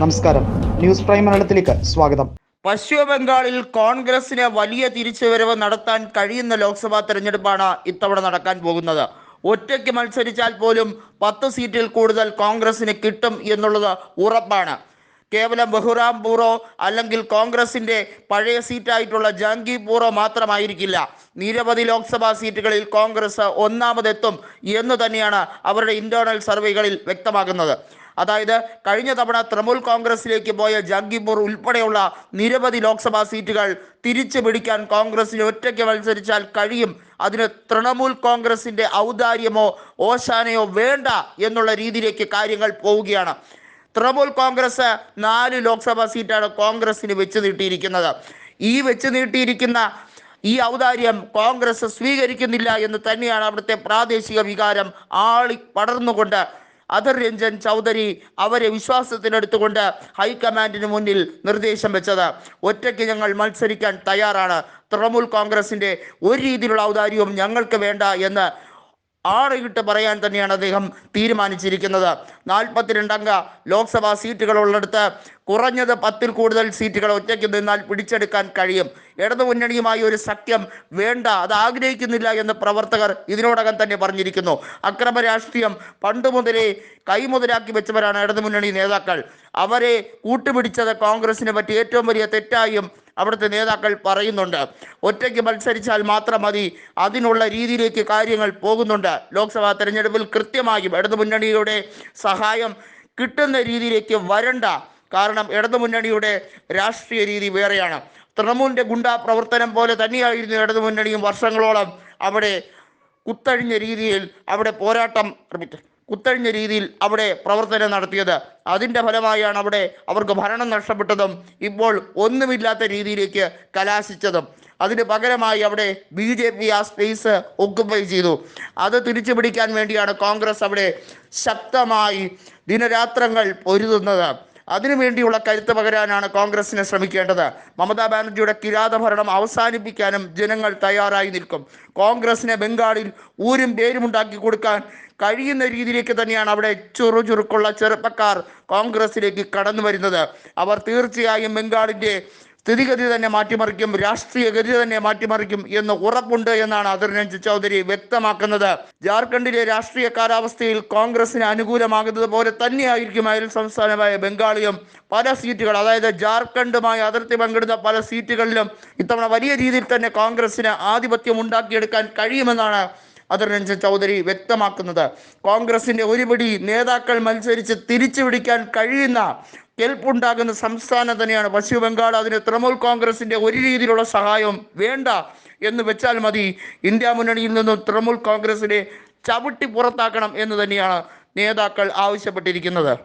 നമസ്കാരം. News prime മലയാളത്തിലേക്ക് സ്വാഗതം. പശ്ചിമ ബംഗാളിൽ കോൺഗ്രസിന് വലിയ തിരിച്ചുവരവ് നടത്താൻ കഴിയുന്ന ലോക്സഭാ തെരഞ്ഞെടുപ്പാണ് ഇത്തവണ നടക്കാൻ പോകുന്നത്. ഒറ്റയ്ക്ക് മത്സരിച്ചാൽ പോലും പത്ത് സീറ്റിൽ കൂടുതൽ കോൺഗ്രസിന് കിട്ടും എന്നുള്ളത് ഉറപ്പാണ്. കേവലം ബഹുറാംപൂറോ അല്ലെങ്കിൽ കോൺഗ്രസിന്റെ പഴയ സീറ്റായിട്ടുള്ള ജാംഗീപൂറോ മാത്രമായിരിക്കില്ല. നിരവധി ലോക്സഭാ സീറ്റുകളിൽ കോൺഗ്രസ് ഒന്നാമതെത്തും എന്ന് തന്നെയാണ് അവരുടെ ഇന്റേണൽ സർവേകളിൽ വ്യക്തമാക്കുന്നത്. അതായത് കഴിഞ്ഞ തവണ തൃണമൂൽ കോൺഗ്രസിലേക്ക് പോയ ജഗ്ഗിപൂർ ഉൾപ്പെടെയുള്ള നിരവധി ലോക്സഭാ സീറ്റുകൾ തിരിച്ചു പിടിക്കാൻ കോൺഗ്രസിന് ഒറ്റയ്ക്ക് മത്സരിച്ചാൽ കഴിയും. അതിന് തൃണമൂൽ കോൺഗ്രസിന്റെ ഔദാര്യമോ ഓശാനയോ വേണ്ട എന്നുള്ള രീതിയിലേക്ക് കാര്യങ്ങൾ പോവുകയാണ്. തൃണമൂൽ കോൺഗ്രസ് നാല് ലോക്സഭാ സീറ്റാണ് കോൺഗ്രസിന് വെച്ച് നീട്ടിയിരിക്കുന്നത്. ഈ വെച്ച് നീട്ടിയിരിക്കുന്ന ഈ ഔദാര്യം കോൺഗ്രസ് സ്വീകരിക്കുന്നില്ല എന്ന് തന്നെയാണ് അവിടുത്തെ പ്രാദേശിക വികാരം ആളി പടർന്നുകൊണ്ട് അധർ രഞ്ജൻ ചൗധരി അവരെ വിശ്വാസത്തിലെടുത്തുകൊണ്ട് ഹൈക്കമാൻഡിന് മുന്നിൽ നിർദ്ദേശം വെച്ചത് ഒറ്റയ്ക്ക് ഞങ്ങൾ മത്സരിക്കാൻ തയ്യാറാണ്. തൃണമൂൽ കോൺഗ്രസിന്റെ ഒരു രീതിയിലുള്ള ഔദാര്യവും ഞങ്ങൾക്ക് വേണ്ട എന്ന് ആണയിട്ട് പറയാൻ തന്നെയാണ് അദ്ദേഹം തീരുമാനിച്ചിരിക്കുന്നത്. നാൽപ്പത്തിരണ്ടംഗ ലോക്സഭാ സീറ്റുകളുള്ളിടത്ത് കുറഞ്ഞത് പത്തിൽ കൂടുതൽ സീറ്റുകൾ ഒറ്റയ്ക്ക് നിന്നാൽ പിടിച്ചെടുക്കാൻ കഴിയും. ഇടതുമുന്നണിയുമായി ഒരു സഖ്യം വേണ്ട അത് ആഗ്രഹിക്കുന്നില്ല എന്ന് പ്രവർത്തകർ ഇതിനോടകം തന്നെ പറഞ്ഞിരിക്കുന്നു. അക്രമ രാഷ്ട്രീയം പണ്ട് മുതലേ കൈമുതലാക്കി വെച്ചവരാണ് ഇടതുമുന്നണി നേതാക്കൾ. അവരെ കൂട്ടുപിടിച്ചത് കോൺഗ്രസിനെ പറ്റി ഏറ്റവും വലിയ തെറ്റായും അവിടുത്തെ നേതാക്കൾ പറയുന്നുണ്ട്. ഒറ്റയ്ക്ക് മത്സരിച്ചാൽ മാത്രം മതി അതിനുള്ള രീതിയിലേക്ക് കാര്യങ്ങൾ പോകുന്നുണ്ട്. ലോക്സഭാ തെരഞ്ഞെടുപ്പിൽ കൃത്യമായും ഇടതുമുന്നണിയുടെ സഹായം കിട്ടുന്ന രീതിയിലേക്ക് വരണ്ട. കാരണം ഇടതുമുന്നണിയുടെ രാഷ്ട്രീയ രീതി വേറെയാണ്. തൃണമൂലിന്റെ ഗുണ്ടാ പ്രവർത്തനം പോലെ തന്നെയായിരുന്നു ഇടതുമുന്നണിയും വർഷങ്ങളോളം അവിടെ കുത്തഴിഞ്ഞ രീതിയിൽ അവിടെ പോരാട്ടം കുത്തഴിഞ്ഞ രീതിയിൽ അവിടെ പ്രവർത്തനം നടത്തിയത്. അതിന്റെ ഫലമായാണ് അവിടെ അവർക്ക് ഭരണം നഷ്ടപ്പെട്ടതും ഇപ്പോൾ ഒന്നുമില്ലാത്ത രീതിയിലേക്ക് കലാശിച്ചതും. അതിന് പകരമായി അവിടെ ബി ജെ പി ആ സ്പേസ് ഒക്കുപ്പൈ ചെയ്തു. അത് തിരിച്ചു പിടിക്കാൻ വേണ്ടിയാണ് കോൺഗ്രസ് അവിടെ ശക്തമായി ദിനരാത്രങ്ങൾ പൊരുതുന്നത്. അതിനുവേണ്ടിയുള്ള കരുത്ത് പകരാനാണ് കോൺഗ്രസിനെ ശ്രമിക്കേണ്ടത്. മമതാ ബാനർജിയുടെ കിരാത ഭരണം അവസാനിപ്പിക്കാനും ജനങ്ങൾ തയ്യാറായി നിൽക്കും. കോൺഗ്രസിനെ ബംഗാളിൽ ഊരും പേരും ഉണ്ടാക്കി കൊടുക്കാൻ കഴിയുന്ന രീതിയിലേക്ക് തന്നെയാണ് അവിടെ ചുറു ചുറുക്കുള്ള ചെറുപ്പക്കാർ കോൺഗ്രസിലേക്ക് കടന്നു വരുന്നത്. അവർ തീർച്ചയായും ബംഗാളിന്റെ സ്ഥിതിഗതി തന്നെ മാറ്റിമറിക്കും രാഷ്ട്രീയ ഗതി തന്നെ മാറ്റിമറിക്കും എന്ന് ഉറപ്പുണ്ട് എന്നാണ് അതിർ ചൗധരി വ്യക്തമാക്കുന്നത്. ജാർഖണ്ഡിലെ രാഷ്ട്രീയ കാലാവസ്ഥയിൽ കോൺഗ്രസിന് അനുകൂലമാകുന്നത് പോലെ തന്നെയായിരിക്കും അയൽ സംസ്ഥാനമായ ബംഗാളിയും പല സീറ്റുകൾ. അതായത് ജാർഖണ്ഡുമായി അതിർത്തി പങ്കിടുന്ന പല സീറ്റുകളിലും ഇത്തവണ വലിയ രീതിയിൽ തന്നെ കോൺഗ്രസിന് ആധിപത്യം ഉണ്ടാക്കിയെടുക്കാൻ കഴിയുമെന്നാണ് രഞ്ജൻ ചൗധരി വ്യക്തമാക്കുന്നത്. കോൺഗ്രസിന്റെ ഒരുപിടി നേതാക്കൾ മത്സരിച്ച് തിരിച്ചു പിടിക്കാൻ കഴിയുന്ന കെൽപ്പുണ്ടാകുന്ന സംസ്ഥാനം തന്നെയാണ് പശ്ചിമ ബംഗാൾ അതിന് തൃണമൂൽ കോൺഗ്രസിന്റെ ഒരു രീതിയിലുള്ള സഹായം വേണ്ട എന്ന് വെച്ചാൽ മതി. ഇന്ത്യ മുന്നണിയിൽ നിന്നും തൃണമൂൽ കോൺഗ്രസിനെ ചവിട്ടി പുറത്താക്കണം എന്ന് തന്നെയാണ് നേതാക്കൾ ആവശ്യപ്പെട്ടിരിക്കുന്നത്.